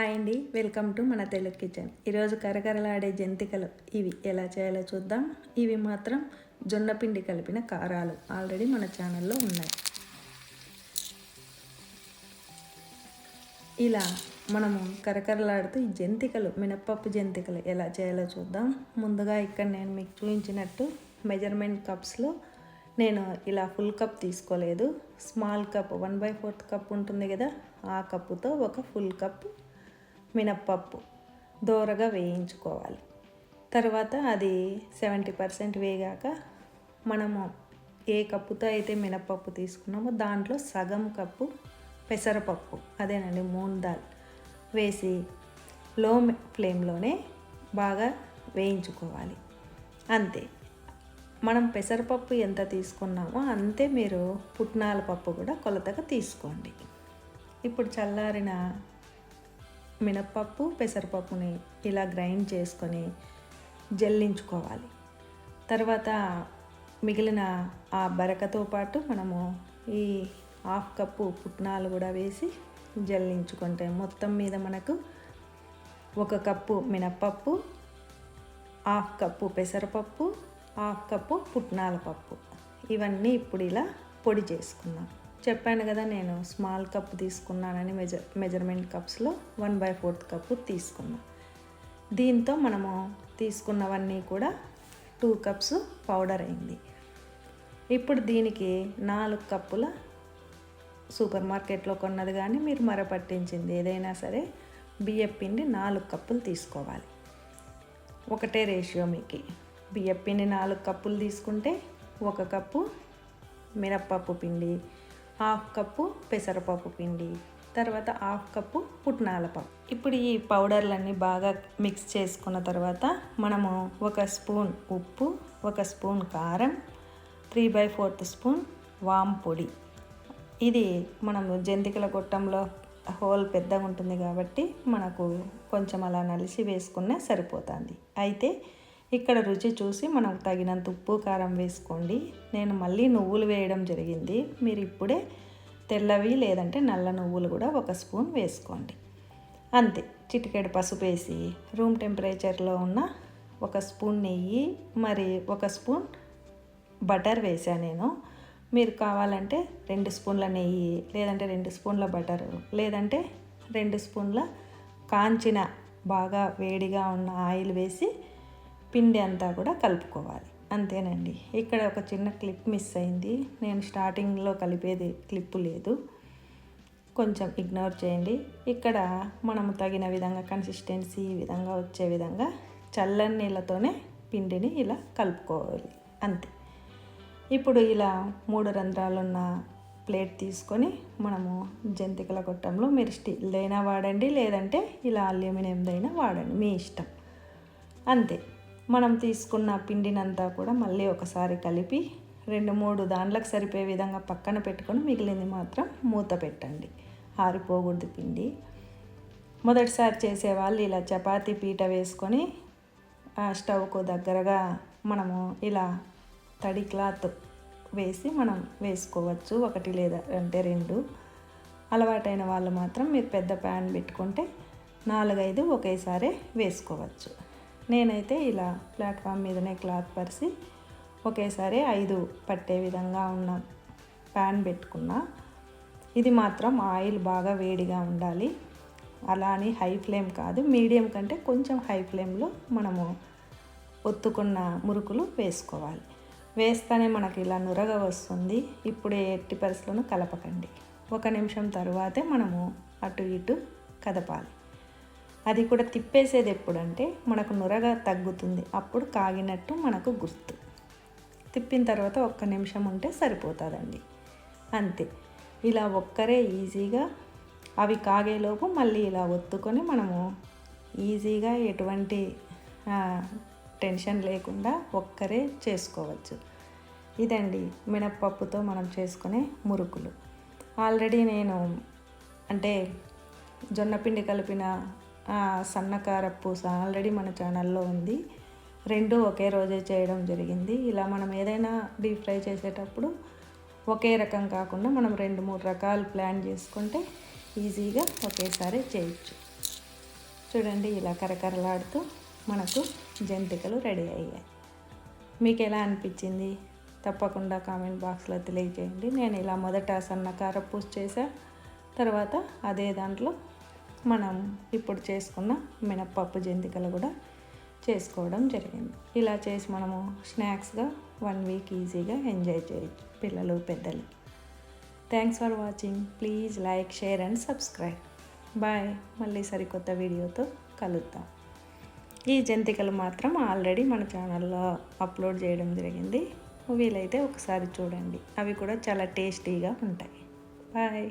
Hi అండి. Welcome to మన Telugu kitchen. ఈరోజు కరకరలాడే జంతికలు ఇవి ఎలా చేయాలో చూద్దాం. ఇవి మాత్రం జొన్న పిండి కలిపిన కారాలు ఆల్రెడీ మన ఛానల్లో ఉన్నాయి. ఇలా మనము కరకరలాడుతూ ఈ జంతికలు మినప్పప్పు జంతికలు ఎలా చేయాలో చూద్దాం. ముందుగా ఇక్కడ నేను మీకు చూపించినట్టు మెజర్మెంట్ కప్స్లో నేను ఇలా ఫుల్ కప్ తీసుకోలేదు. Small cup one by fourth cup ఉంటుంది కదా ఆ కప్పుతో ఒక ఫుల్ కప్ మినప్పప్పు దోరగా వేయించుకోవాలి. తర్వాత అది సెవెంటీ పర్సెంట్ వేగాక మనము ఏ కప్పుతో అయితే మినప్పప్పు తీసుకున్నామో దాంట్లో సగం కప్పు పెసరపప్పు అదేనండి మూన్ దాల్ వేసి లో ఫ్లేమ్లోనే బాగా వేయించుకోవాలి. అంతే. మనం పెసరపప్పు ఎంత తీసుకున్నామో అంతే మీరు పుట్నాల పప్పు కూడా కొలతగా తీసుకోండి. ఇప్పుడు చల్లారిన మినప్పప్పు పెసరపప్పుని ఇలా గ్రైండ్ చేసుకొని జల్లించుకోవాలి. తర్వాత మిగిలిన ఆ బరకతో పాటు మనము ఈ హాఫ్ కప్పు పుట్నాలు కూడా వేసి జల్లించుకుంటే మొత్తం మీద మనకు ఒక కప్పు మినప్పప్పు హాఫ్ కప్పు పెసరపప్పు హాఫ్ కప్పు పుట్నాల పప్పు. ఇవన్నీ ఇప్పుడు ఇలా పొడి చేసుకున్నాం చెప్పాను కదా నేను స్మాల్ కప్ తీసుకున్నానని మెజర్ మెజర్మెంట్ కప్స్లో వన్ బై ఫోర్త్ కప్పు తీసుకున్నా. దీంతో మనము తీసుకున్నవన్నీ కూడా టూ కప్స్ పౌడర్ అయింది. ఇప్పుడు దీనికి నాలుగు కప్పుల సూపర్ మార్కెట్లో కొన్నది కానీ మీరు మరపట్టించింది ఏదైనా సరే బియ్యం పిండి నాలుగు కప్పులు తీసుకోవాలి. ఒకటే రేషియో మీకు. బియ్యం పిండి నాలుగు కప్పులు తీసుకుంటే ఒక కప్పు మినప్పప్పు పిండి హాఫ్ కప్పు పెసరపప్పు పిండి తర్వాత హాఫ్ కప్పు పుట్నాల పప్పు. ఇప్పుడు ఈ పౌడర్లన్నీ బాగా మిక్స్ చేసుకున్న తర్వాత మనము ఒక స్పూన్ ఉప్పు ఒక స్పూన్ కారం త్రీ బై ఫోర్త్ స్పూన్ వామ్ పొడి. ఇది మనము జంతికల గొట్టంలో హోల్ పెద్దగా ఉంటుంది కాబట్టి మనకు కొంచెం అలా నలిసి వేసుకున్నా సరిపోతుంది. అయితే ఇక్కడ రుచి చూసి మనకు తగినంత ఉప్పు కారం వేసుకోండి. నేను మళ్ళీ నువ్వులు వేయడం జరిగింది. మీరు ఇప్పుడే తెల్లవి లేదంటే నల్ల నువ్వులు కూడా ఒక స్పూన్ వేసుకోండి. అంతే చిటికెడు పసుపు వేసి రూమ్ టెంపరేచర్లో ఉన్న ఒక స్పూన్ నెయ్యి మరి ఒక స్పూన్ బటర్ వేసాను నేను. మీరు కావాలంటే రెండు స్పూన్ల నెయ్యి లేదంటే రెండు స్పూన్ల బటర్ లేదంటే రెండు స్పూన్ల కాంచిన బాగా వేడిగా ఉన్న ఆయిల్ వేసి పిండి అంతా కూడా కలుపుకోవాలి. అంతేనండి. ఇక్కడ ఒక చిన్న క్లిప్ మిస్ అయింది. నేను స్టార్టింగ్లో కలిపేది క్లిప్పు లేదు. కొంచెం ఇగ్నోర్ చేయండి. ఇక్కడ మనము తగిన విధంగా కన్సిస్టెన్సీ ఈ విధంగా వచ్చే విధంగా చల్లని నీళ్ళతోనే పిండిని ఇలా కలుపుకోవాలి. అంతే. ఇప్పుడు ఇలా మూడు రంధ్రాలున్న ప్లేట్ తీసుకొని మనము జంతికల కొట్టంలో మీరు స్టీల్దైనా వాడండి లేదంటే ఇలా అల్యూమినియందైనా వాడండి. మీ ఇష్టం. అంతే. మనం తీసుకున్న పిండినంతా కూడా మళ్ళీ ఒకసారి కలిపి రెండు మూడు దాంట్లకు సరిపోయే విధంగా పక్కన పెట్టుకొని మిగిలింది మాత్రం మూత పెట్టండి. ఆరిపోకూడదు పిండి. మొదటిసారి చేసేవాళ్ళు ఇలా చపాతీ పీట వేసుకొని ఆ స్టవ్కు దగ్గరగా మనము ఇలా తడి క్లాత్ వేసి మనం వేసుకోవచ్చు ఒకటి లేదా అంటే రెండు. అలవాటైన వాళ్ళు మాత్రం మీరు పెద్ద ప్యాన్ పెట్టుకుంటే నాలుగైదు ఒకేసారి వేసుకోవచ్చు. నేనైతే ఇలా ప్లాట్ఫామ్ మీదనే క్లాత్ పరిచి ఒకేసారి ఐదు పట్టే విధంగా ఉన్న ప్యాన్ పెట్టుకున్నా. ఇది మాత్రం ఆయిల్ బాగా వేడిగా ఉండాలి. అలా అని హై ఫ్లేమ్ కాదు మీడియం కంటే కొంచెం హై ఫ్లేమ్లో మనము ఒత్తుకున్న మురుకులు వేసుకోవాలి. వేస్తేనే మనకి ఇలా నురగ వస్తుంది. ఇప్పుడే ఎట్టి పరిస్థితులను కలపకండి. ఒక నిమిషం తర్వాతే మనము అటు ఇటు కదపాలి. అది కూడా తిప్పేసేది ఎప్పుడంటే మనకు నురగా తగ్గుతుంది. అప్పుడు కాగినట్టు మనకు గుర్తు. తిప్పిన తర్వాత ఒక్క నిమిషం ఉంటే సరిపోతుందండి. అంతే. ఇలా ఒక్కరే ఈజీగా అవి కాగేలోపు మళ్ళీ ఇలా ఒత్తుకొని మనము ఈజీగా ఎటువంటి టెన్షన్ లేకుండా ఒక్కరే చేసుకోవచ్చు. ఇదండి మినప్పప్పుతో మనం చేసుకునే మురుకులు. ఆల్రెడీ నేను అంటే జొన్నపిండి కలిపిన సన్నకార పూస ఆల్రెడీ మన ఛానల్లో ఉంది. రెండు ఒకే రోజే చేయడం జరిగింది. ఇలా మనం ఏదైనా డీప్ ఫ్రై చేసేటప్పుడు ఒకే రకం కాకుండా మనం రెండు మూడు రకాలు ప్లాన్ చేసుకుంటే ఈజీగా ఒకేసారి చేయొచ్చు. చూడండి ఇలా కరకరలాడుతూ మనకు జంతికలు రెడీ అయ్యాయి. మీకు ఎలా అనిపించింది? తప్పకుండా కామెంట్ బాక్స్లో తెలియజేయండి. నేను ఇలా మొదట సన్న పూస్ చేశా తర్వాత అదే దాంట్లో మనం ఇప్పుడు చేసుకున్న మినప్పప్పు జంతికలు కూడా చేసుకోవడం జరిగింది. ఇలా చేసి మనము స్నాక్స్గా వన్ వీక్ ఈజీగా ఎంజాయ్ చేయొచ్చు పిల్లలు పెద్దలు. Thanks for watching please like share and subscribe bye మళ్ళీ సరికొత్త వీడియోతో కలుద్దాం. ఈ జంతికలు మాత్రం ఆల్రెడీ మన ఛానల్లో అప్లోడ్ చేయడం జరిగింది. వీలైతే ఒకసారి చూడండి. అవి కూడా చాలా టేస్టీగా ఉంటాయి. బాయ్